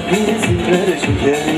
happiness in better together. Şey.